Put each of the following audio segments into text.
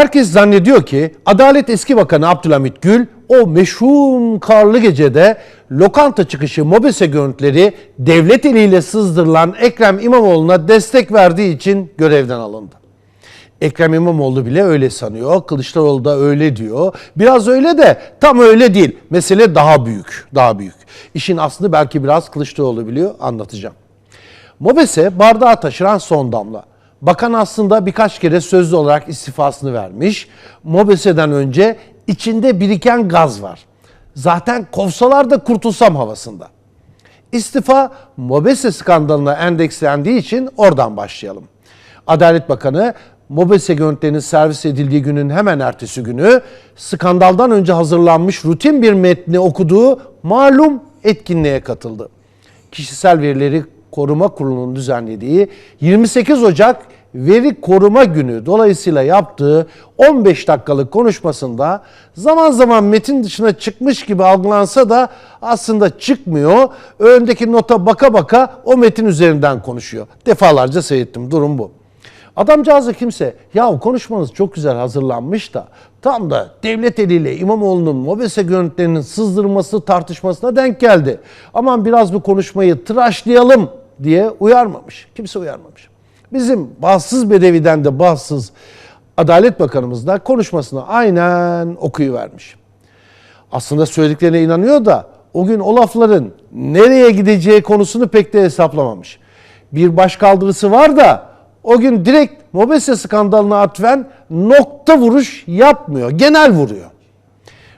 Herkes zannediyor ki Adalet Eski Bakanı Abdülhamit Gül o meşhum karlı gecede lokanta çıkışı mobese görüntüleri devlet eliyle sızdırılan Ekrem İmamoğlu'na destek verdiği için görevden alındı. Ekrem İmamoğlu bile öyle sanıyor. Kılıçdaroğlu da öyle diyor. Biraz öyle de tam öyle değil. Mesele daha büyük. Daha büyük. İşin aslını belki biraz Kılıçdaroğlu biliyor. Anlatacağım. Mobese bardağı taşıran son damla. Bakan aslında birkaç kere sözlü olarak istifasını vermiş. Mobese'den önce içinde biriken gaz var. Zaten kovsalar da kurtulsam havasında. İstifa Mobese skandalına endekslendiği için oradan başlayalım. Adalet Bakanı Mobese görüntülerinin servis edildiği günün hemen ertesi günü skandaldan önce hazırlanmış rutin bir metni okuduğu malum etkinliğe katıldı. Kişisel Verileri Koruma Kurulu'nun düzenlediği 28 Ocak Veri Koruma Günü dolayısıyla yaptığı 15 dakikalık konuşmasında zaman zaman metin dışına çıkmış gibi algılansa da aslında çıkmıyor. Öndeki nota baka baka o metin üzerinden konuşuyor. Defalarca seyrettim. Durum bu. Adamcağızı kimse ya konuşmanız çok güzel hazırlanmış da tam da devlet eliyle İmamoğlu'nun mobese görüntülerinin sızdırması tartışmasına denk geldi. Aman biraz bu konuşmayı tıraşlayalım diye uyarmamış. Kimse uyarmamış. Bizim bağımsız bedeviden de bağımsız Adalet Bakanımız da konuşmasını aynen okuyuvermiş. Aslında söylediklerine inanıyor da o gün o lafların nereye gideceği konusunu pek de hesaplamamış. Bir başkaldırısı var da o gün direkt Mobese skandalına atfen nokta vuruş yapmıyor. Genel vuruyor.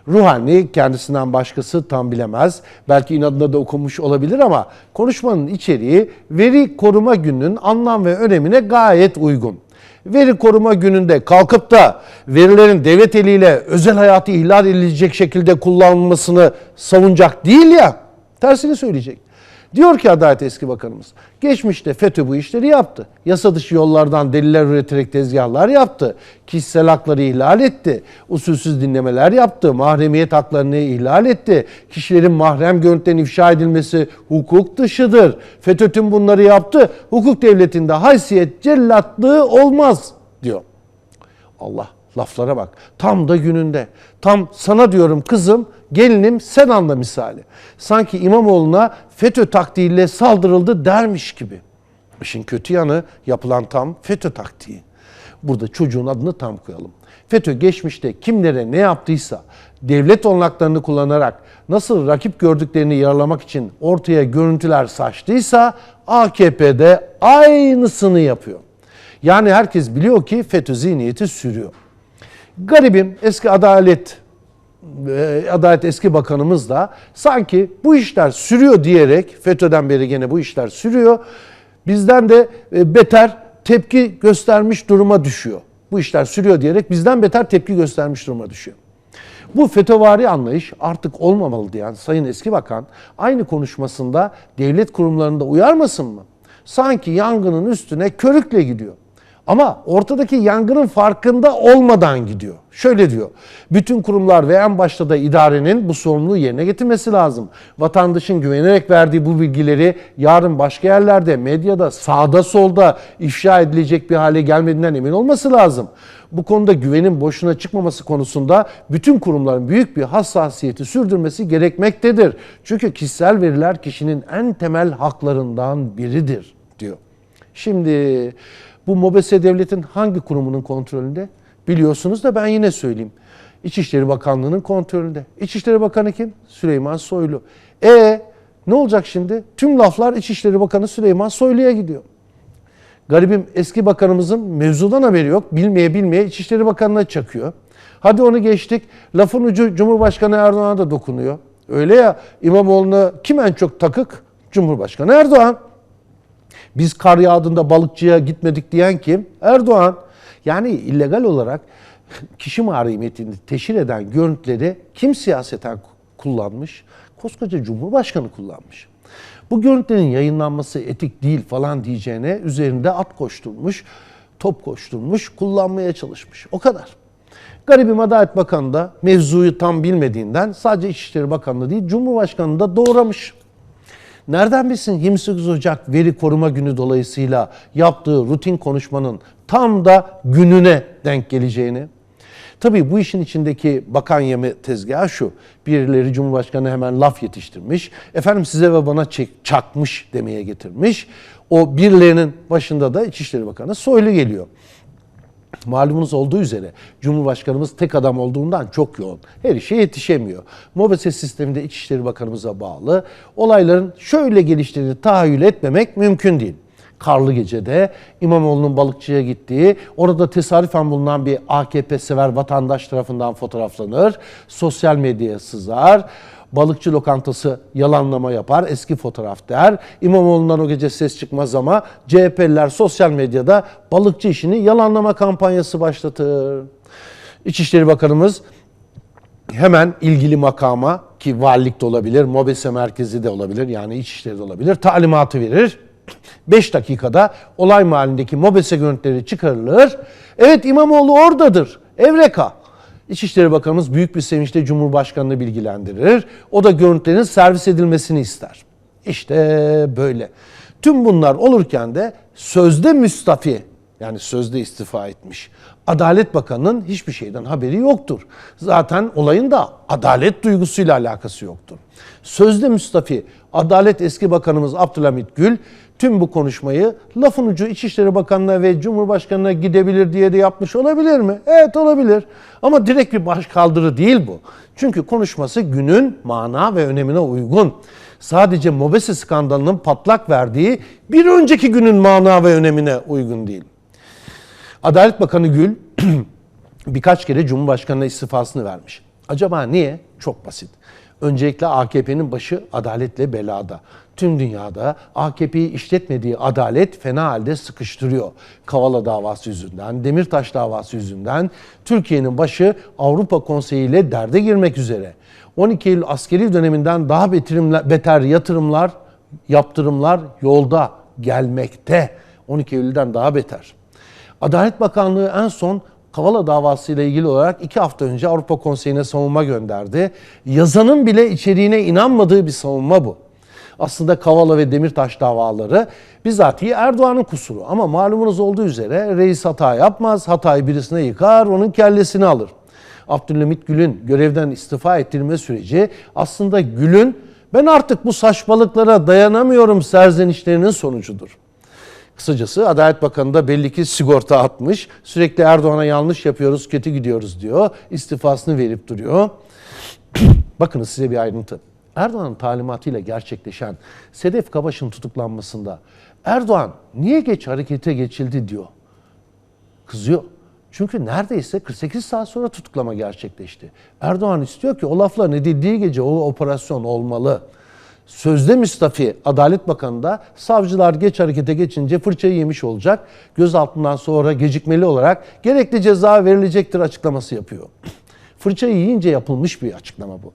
Ruhani kendisinden başkası tam bilemez. Belki inadına da okumuş olabilir ama konuşmanın içeriği veri koruma gününün anlam ve önemine gayet uygun. Veri koruma gününde kalkıp da verilerin devlet eliyle özel hayatı ihlal edilecek şekilde kullanılmasını savunacak değil ya, tersini söyleyecek. Diyor ki Adalet Eski Bakanımız, geçmişte FETÖ bu işleri yaptı. Yasa dışı yollardan deliller üreterek tezgahlar yaptı. Kişisel hakları ihlal etti. Usulsüz dinlemeler yaptı. Mahremiyet haklarını ihlal etti. Kişilerin mahrem görüntülerinin ifşa edilmesi hukuk dışıdır. FETÖ tüm bunları yaptı. Hukuk devletinde haysiyet cellatlığı olmaz diyor. Allah laflara bak. Tam da gününde. Tam sana diyorum kızım, gelinim sen anla misali. Sanki İmamoğlu'na FETÖ taktiğiyle saldırıldı dermiş gibi. İşin kötü yanı yapılan tam FETÖ taktiği. Burada çocuğun adını tam koyalım. FETÖ geçmişte kimlere ne yaptıysa devlet olanaklarını kullanarak nasıl rakip gördüklerini yaralamak için ortaya görüntüler saçtıysa AKP'de aynısını yapıyor. Yani herkes biliyor ki FETÖ zihniyeti sürüyor. Garibim eski adalet e, Adalet eski bakanımız da sanki bu işler sürüyor diyerek FETÖ'den beri gene bu işler sürüyor. Bizden de e, beter tepki göstermiş duruma düşüyor. Bu işler sürüyor diyerek bizden beter tepki göstermiş duruma düşüyor. Bu FETÖ'vari anlayış artık olmamalı diyen Sayın Eski Bakan aynı konuşmasında devlet kurumlarında uyarmasın mı? Sanki yangının üstüne körükle gidiyor. Ama ortadaki yangının farkında olmadan gidiyor. Şöyle diyor. Bütün kurumlar ve en başta da idarenin bu sorumluluğu yerine getirmesi lazım. Vatandaşın güvenerek verdiği bu bilgileri yarın başka yerlerde, medyada, sağda solda ifşa edilecek bir hale gelmediğinden emin olması lazım. Bu konuda güvenin boşuna çıkmaması konusunda bütün kurumların büyük bir hassasiyeti sürdürmesi gerekmektedir. Çünkü kişisel veriler kişinin en temel haklarından biridir diyor. Şimdi bu MOBESE devletin hangi kurumunun kontrolünde? Biliyorsunuz da ben yine söyleyeyim. İçişleri Bakanlığı'nın kontrolünde. İçişleri Bakanı kim? Süleyman Soylu. E ne olacak şimdi? Tüm laflar İçişleri Bakanı Süleyman Soylu'ya gidiyor. Garibim eski bakanımızın mevzudan haberi yok. Bilmeye bilmeye İçişleri Bakanı'na çakıyor. Hadi onu geçtik. Lafın ucu Cumhurbaşkanı Erdoğan'a da dokunuyor. Öyle ya İmamoğlu'na kim en çok takık? Cumhurbaşkanı Erdoğan. Biz kar yağdığında balıkçıya gitmedik diyen kim? Erdoğan. Yani illegal olarak kişi mahremiyetini teşhir eden görüntüleri kim siyaseten kullanmış? Koskoca Cumhurbaşkanı kullanmış. Bu görüntülerin yayınlanması etik değil falan diyeceğine üzerinde at koşturmuş, top koşturmuş, kullanmaya çalışmış. O kadar. Garibim Adalet Bakanı da mevzuyu tam bilmediğinden sadece İçişleri Bakanlığı değil Cumhurbaşkanı da doğramış. Nereden bilsin 28 Ocak Veri Koruma Günü dolayısıyla yaptığı rutin konuşmanın tam da gününe denk geleceğini? Tabii bu işin içindeki bakan yeme tezgahı şu. Birileri Cumhurbaşkanı hemen laf yetiştirmiş. Efendim size ve bana çakmış demeye getirmiş. O birilerinin başında da İçişleri Bakanı Soylu geliyor. Malumunuz olduğu üzere Cumhurbaşkanımız tek adam olduğundan çok yoğun. Her işe yetişemiyor. MOBESE sisteminde İçişleri Bakanımıza bağlı. Olayların şöyle geliştiğini tahayyül etmemek mümkün değil. Karlı gecede İmamoğlu'nun balıkçıya gittiği, orada tesadüfen bulunan bir AKP sever vatandaş tarafından fotoğraflanır, sosyal medyaya sızar, balıkçı lokantası yalanlama yapar, eski fotoğraf der. İmamoğlu'ndan o gece ses çıkmaz ama CHP'liler sosyal medyada balıkçı işini yalanlama kampanyası başlatır. İçişleri Bakanımız hemen ilgili makama ki valilik de olabilir, MOBESE merkezi de olabilir yani İçişleri de olabilir talimatı verir. 5 dakikada olay mahallindeki MOBESE görüntüleri çıkarılır. Evet İmamoğlu oradadır. Evreka. İçişleri Bakanımız büyük bir sevinçle Cumhurbaşkanı'nı bilgilendirir. O da görüntülerin servis edilmesini ister. İşte böyle. Tüm bunlar olurken de sözde müstafi yani sözde istifa etmiş. Adalet Bakanı'nın hiçbir şeyden haberi yoktur. Zaten olayın da adalet duygusuyla alakası yoktur. Sözde müstafi Adalet Eski Bakanımız Abdülhamit Gül tüm bu konuşmayı lafın ucu İçişleri Bakanı'na ve Cumhurbaşkanı'na gidebilir diye de yapmış olabilir mi? Evet olabilir. Ama direkt bir başkaldırı değil bu. Çünkü konuşması günün mana ve önemine uygun. Sadece Mobese skandalının patlak verdiği bir önceki günün mana ve önemine uygun değil. Adalet Bakanı Gül birkaç kere Cumhurbaşkanı'na istifasını vermiş. Acaba niye? Çok basit. Öncelikle AKP'nin başı adaletle belada. Tüm dünyada AKP'yi işletmediği adalet fena halde sıkıştırıyor. Kavala davası yüzünden, Demirtaş davası yüzünden Türkiye'nin başı Avrupa Konseyi ile derde girmek üzere. 12 Eylül askeri döneminden daha beter yatırımlar, yaptırımlar yolda gelmekte. 12 Eylül'den daha beter. Adalet Bakanlığı en son Kavala davası ile ilgili olarak iki hafta önce Avrupa Konseyi'ne savunma gönderdi. Yazanın bile içeriğine inanmadığı bir savunma bu. Aslında Kavala ve Demirtaş davaları bizatihi Erdoğan'ın kusuru. Ama malumunuz olduğu üzere reis hata yapmaz, hatayı birisine yıkar, onun kellesini alır. Abdülhamit Gül'ün görevden istifa ettirme süreci aslında Gül'ün ben artık bu saçmalıklara dayanamıyorum serzenişlerinin sonucudur. Kısacası Adalet Bakanı da belli ki sigorta atmış. Sürekli Erdoğan'a yanlış yapıyoruz, kötü gidiyoruz diyor. İstifasını verip duruyor. Bakınız size bir ayrıntı. Erdoğan'ın talimatıyla gerçekleşen Sedef Kabaş'ın tutuklanmasında Erdoğan niye geç harekete geçildi diyor. Kızıyor. Çünkü neredeyse 48 saat sonra tutuklama gerçekleşti. Erdoğan istiyor ki o lafların edildiği gece o operasyon olmalı. Sözde müstafi Adalet Bakanı da savcılar geç harekete geçince fırçayı yemiş olacak. Gözaltından sonra gecikmeli olarak gerekli ceza verilecektir açıklaması yapıyor. Fırçayı yiyince yapılmış bir açıklama bu.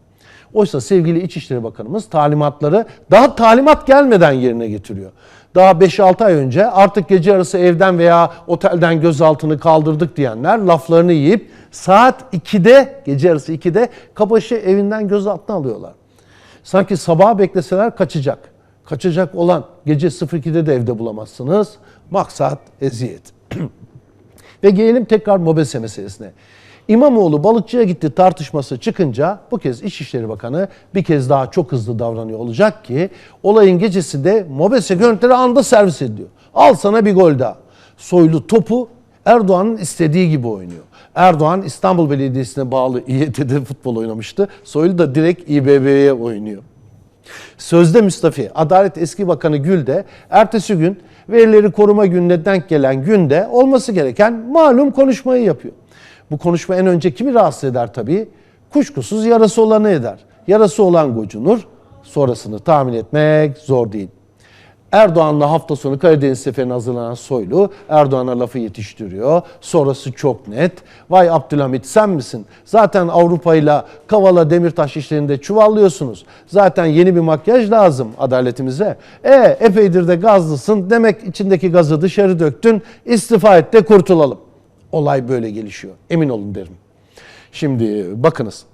Oysa sevgili İçişleri Bakanımız talimatları daha talimat gelmeden yerine getiriyor. Daha 5-6 ay önce artık gece yarısı evden veya otelden gözaltını kaldırdık diyenler laflarını yiyip saat 2'de gece yarısı 2'de Kabaşı evinden gözaltına alıyorlar. Sanki sabaha bekleseler kaçacak. Kaçacak olan gece 02'de de evde bulamazsınız. Maksat eziyet. Ve gelelim tekrar MOBESE meselesine. İmamoğlu balıkçıya gitti tartışması çıkınca bu kez İçişleri Bakanı bir kez daha çok hızlı davranıyor olacak ki olayın gecesinde MOBESE görüntüleri anda servis ediyor. Al sana bir gol daha. Soylu topu Erdoğan'ın istediği gibi oynuyor. Erdoğan İstanbul Belediyesi'ne bağlı İET'de futbol oynamıştı. Soylu da direkt İBB'ye oynuyor. Sözde Müstafi, Adalet Eski Bakanı Gül de ertesi gün verileri koruma gününe denk gelen günde olması gereken malum konuşmayı yapıyor. Bu konuşma en önce kimi rahatsız eder tabii? Kuşkusuz yarası olanı eder. Yarası olan gocunur. Sonrasını tahmin etmek zor değil. Erdoğan'la hafta sonu Karadeniz seferine hazırlanan Soylu Erdoğan'a lafı yetiştiriyor. Sonrası çok net. Vay Abdülhamit sen misin? Zaten Avrupa ile Kavala Demirtaş işlerinde çuvallıyorsunuz. Zaten yeni bir makyaj lazım adaletimize. E epeydir de gazlısın. Demek içindeki gazı dışarı döktün. İstifa et de kurtulalım. Olay böyle gelişiyor. Emin olun derim. Şimdi bakınız.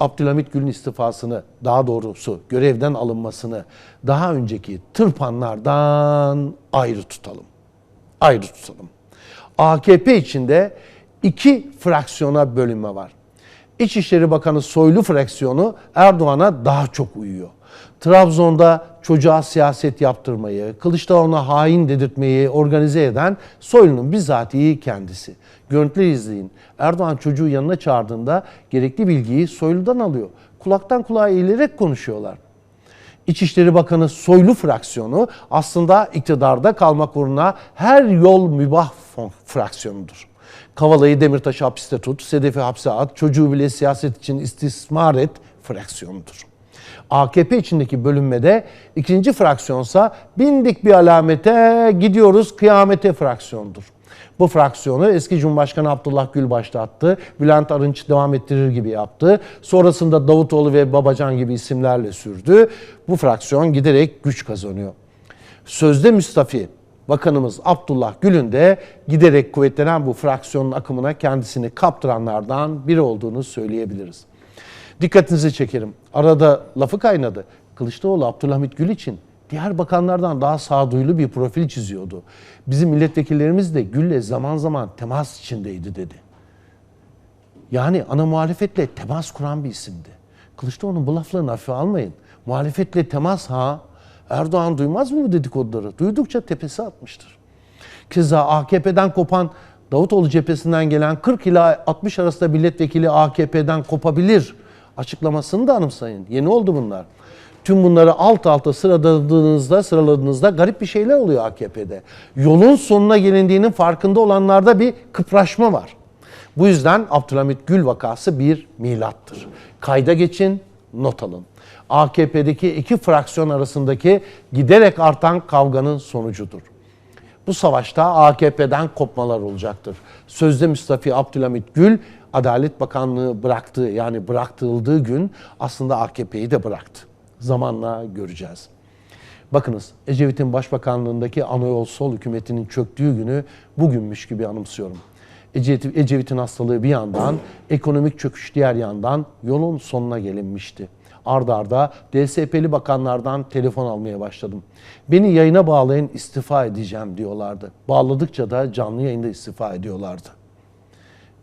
Abdülhamit Gül'ün istifasını, daha doğrusu görevden alınmasını daha önceki tırpanlardan ayrı tutalım. Ayrı tutalım. AKP içinde iki fraksiyona bölünme var. İçişleri Bakanı Soylu fraksiyonu Erdoğan'a daha çok uyuyor. Trabzon'da çocuğa siyaset yaptırmayı, Kılıçdaroğlu'na hain dedirtmeyi organize eden Soylu'nun bizatihi kendisi. Görüntüleri izleyin. Erdoğan çocuğu yanına çağırdığında gerekli bilgiyi Soylu'dan alıyor. Kulaktan kulağa eğilerek konuşuyorlar. İçişleri Bakanı Soylu fraksiyonu aslında iktidarda kalmak uğruna her yol mübah fraksiyonudur. Kavala'yı Demirtaş'ı hapiste tut, Sedef'i hapse at, çocuğu bile siyaset için istismar et fraksiyonudur. AKP içindeki bölünmede ikinci fraksiyonsa bindik bir alamete gidiyoruz kıyamete fraksiyondur. Bu fraksiyonu eski Cumhurbaşkanı Abdullah Gül başlattı. Bülent Arınç devam ettirir gibi yaptı. Sonrasında Davutoğlu ve Babacan gibi isimlerle sürdü. Bu fraksiyon giderek güç kazanıyor. Sözde müstafi Bakanımız Abdullah Gül'ün de giderek kuvvetlenen bu fraksiyonun akımına kendisini kaptıranlardan biri olduğunu söyleyebiliriz. Dikkatinizi çekerim. Arada lafı kaynadı. Kılıçdaroğlu Abdülhamit Gül için diğer bakanlardan daha sağduyulu bir profil çiziyordu. Bizim milletvekillerimiz de Gül'le zaman zaman temas içindeydi dedi. Yani ana muhalefetle temas kuran bir isimdi. Kılıçdaroğlu'nun bu laflarını hafife almayın. Muhalefetle temas ha. Erdoğan duymaz mı bu dedikoduları? Duydukça tepesi atmıştır. Keza AKP'den kopan Davutoğlu cephesinden gelen 40 ila 60 arasında milletvekili AKP'den kopabilir açıklamasını da anımsayın. Yeni oldu bunlar. Tüm bunları alt alta sıraladığınızda, sıraladığınızda garip bir şeyler oluyor AKP'de. Yolun sonuna gelindiğinin farkında olanlarda bir kıpraşma var. Bu yüzden Abdülhamit Gül vakası bir milattır. Kayda geçin, not alın. AKP'deki iki fraksiyon arasındaki giderek artan kavganın sonucudur. Bu savaşta AKP'den kopmalar olacaktır. Sözde Mustafa Abdülhamit Gül Adalet Bakanlığı bıraktığı yani bıraktırıldığı gün aslında AKP'yi de bıraktı. Zamanla göreceğiz. Bakınız Ecevit'in başbakanlığındaki Anayol Sol hükümetinin çöktüğü günü bugünmüş gibi anımsıyorum. Ecevit- Ecevit'in hastalığı bir yandan, ekonomik çöküş diğer yandan yolun sonuna gelinmişti. Arda arda DSP'li bakanlardan telefon almaya başladım. Beni yayına bağlayın istifa edeceğim diyorlardı. Bağladıkça da canlı yayında istifa ediyorlardı.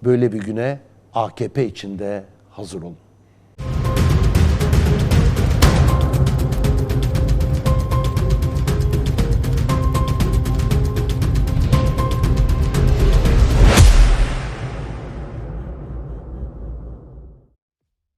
Böyle bir güne AKP içinde hazır olun.